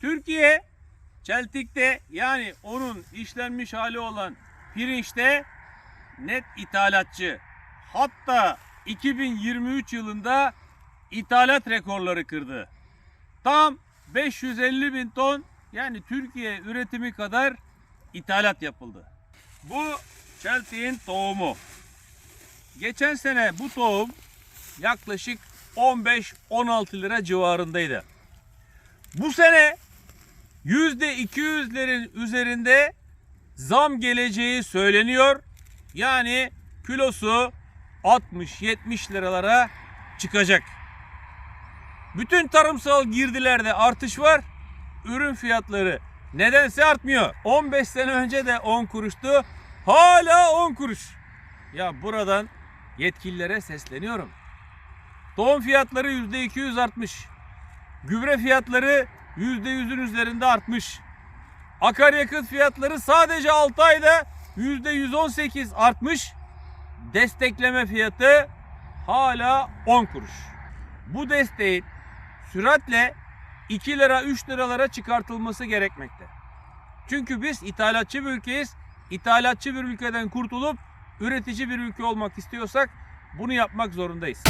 Türkiye çeltikte yani onun işlenmiş hali olan pirinçte net ithalatçı. Hatta 2023 yılında ithalat rekorları kırdı. Tam 550 bin ton yani Türkiye üretimi kadar ithalat yapıldı. Bu çeltiğin tohumu. Geçen sene bu tohum yaklaşık 15-16 lira civarındaydı. Bu sene %200'lerin üzerinde zam geleceği söyleniyor. Yani kilosu 60-70 liralara çıkacak. Bütün tarımsal girdilerde artış var. Ürün fiyatları nedense artmıyor. 15 sene önce de 10 kuruştu. Hala 10 kuruş. Ya buradan yetkililere sesleniyorum. Tohum fiyatları %200 artmış. Gübre fiyatları %100'ün üzerinde artmış. Akaryakıt fiyatları sadece 6 ayda %118 artmış. Destekleme fiyatı hala 10 kuruş. Bu desteğin süratle 2 lira 3 liralara çıkartılması gerekmekte. Çünkü biz ithalatçı bir ülkeyiz. İthalatçı bir ülkeden kurtulup üretici bir ülke olmak istiyorsak bunu yapmak zorundayız.